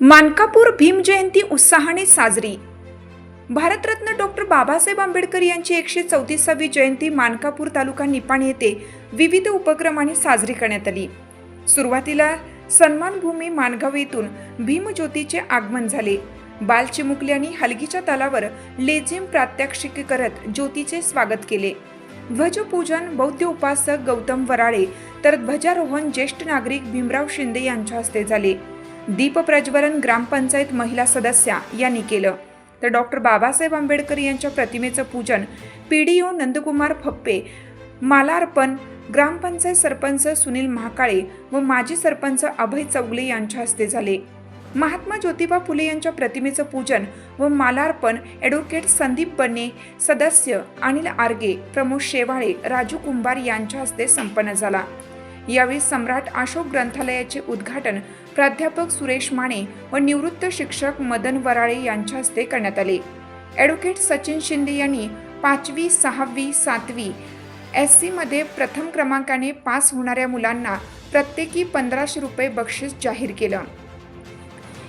मानकापूर भीम जयंती उत्साहाने साजरी. भारतरत्न डॉक्टर बाबासाहेब आंबेडकर यांची एकशे चौतीसावी जयंती मानकापूर तालुका निपाणी येथे विविध उपक्रमाने साजरी करण्यात आली. सुरुवातीला सन्मानभूमी मानगाव येथून भीमज्योतीचे आगमन झाले. बाल चिमुकल्यांनी हलगीच्या तालावर लेझिम प्रात्यक्षिके करत ज्योतीचे स्वागत केले. ध्वजपूजन बौद्ध उपासक गौतम वराळे तर ध्वजारोहण ज्येष्ठ नागरिक भीमराव शिंदे यांच्या हस्ते झाले. दीप प्रज्वलन ग्रामपंचायत महिला सदस्या यांनी केलं. तर डॉक्टर बाबासाहेब आंबेडकर यांच्या प्रतिमेचं पूजन पीडीओ नंदकुमार फप्पे मालार्पण ग्रामपंचायत सरपंच सुनील महाकाळे व माजी सरपंच अभय चौगले यांच्या हस्ते झाले. महात्मा ज्योतिबा फुले यांच्या प्रतिमेचं पूजन व मालार्पण ॲडव्होकेट संदीप बन्ने सदस्य अनिल आर्गे प्रमोद शेवाळे राजू कुंभार यांच्या हस्ते संपन्न झाला. यावेळी सम्राट अशोक ग्रंथालयाचे उद्घाटन प्राध्यापक सुरेश माने व निवृत्त शिक्षक मदन वराळे यांच्या हस्ते करण्यात आले. ॲडव्होकेट सचिन शिंदे यांनी पाचवी सहावी सातवी एस सीमध्ये प्रथम क्रमांकाने पास होणाऱ्या मुलांना प्रत्येकी पंधराशे रुपये बक्षीस जाहीर केलं.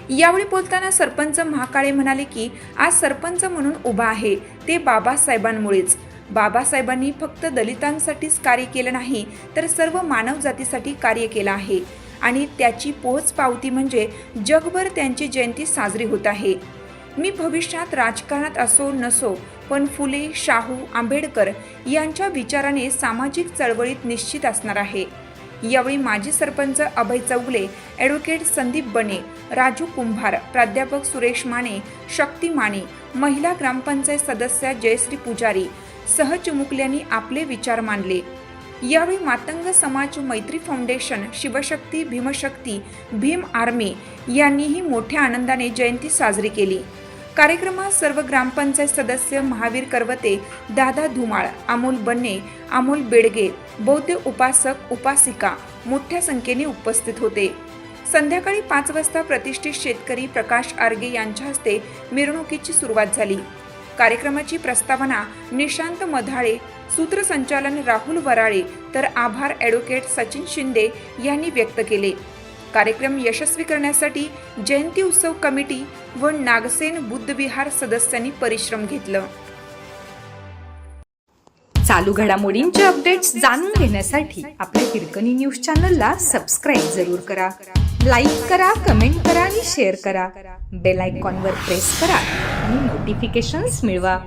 यावेळी बोलताना सरपंच महाकाळे म्हणाले की आज सरपंच म्हणून उभा आहे ते बाबासाहेबांमुळेच. बाबासाहेबांनी फक्त दलितांसाठीच कार्य केलं नाही तर सर्व मानवजातीसाठी कार्य केलं आहे. आणि त्याची पोहोच पावती म्हणजे जगभर त्यांची जयंती साजरी होत आहे. मी भविष्यात राजकारणात असो नसो पण फुले शाहू आंबेडकर यांच्या विचाराने सामाजिक चळवळीत निश्चित असणार आहे. यावेळी माजी सरपंच अभय चौगले ॲडव्होकेट संदीप बने राजू कुंभार प्राध्यापक सुरेश माने शक्ती माने महिला ग्रामपंचायत सदस्या जयश्री पुजारी सहचिमुकल्यांनी आपले विचार मांडले. यावेळी मातंग समाज मैत्री फाउंडेशन शिवशक्ती भीमशक्ती भीम आर्मी यांनीही मोठ्या आनंदाने जयंती साजरी केली. कार्यक्रमात सर्व ग्रामपंचायत सदस्य महावीर करवते दादा धुमाळ अमोल बन्ने अमोल बेडगे बौद्ध उपासक उपासिका मोठ्या संख्येने उपस्थित होते. संध्याकाळी पाच वाजता प्रतिष्ठित शेतकरी प्रकाश आर्गे यांच्या हस्ते मिरवणुकीची सुरुवात झाली. कार्यक्रमाची प्रस्तावना निशांत मधाळे सूत्रसंचालन राहुल वराळे तर आभार ॲडव्होकेट सचिन शिंदे यांनी व्यक्त केले. कार्यक्रम यशस्वी करण्यासाठी जयंती उत्सव कमिटी व नागसेन बुद्धविहार सदस्यांनी परिश्रम घेतलं. चालू घडामोडींचे अपडेट्स जाणून घेण्यासाठी आपल्या हिरकणी न्यूज चॅनलला सबस्क्राईब जरूर करा. लाईक करा कमेंट करा आणि शेअर करा. बेल आयकॉनवर प्रेस करा आणि नोटिफिकेशन्स मिळवा.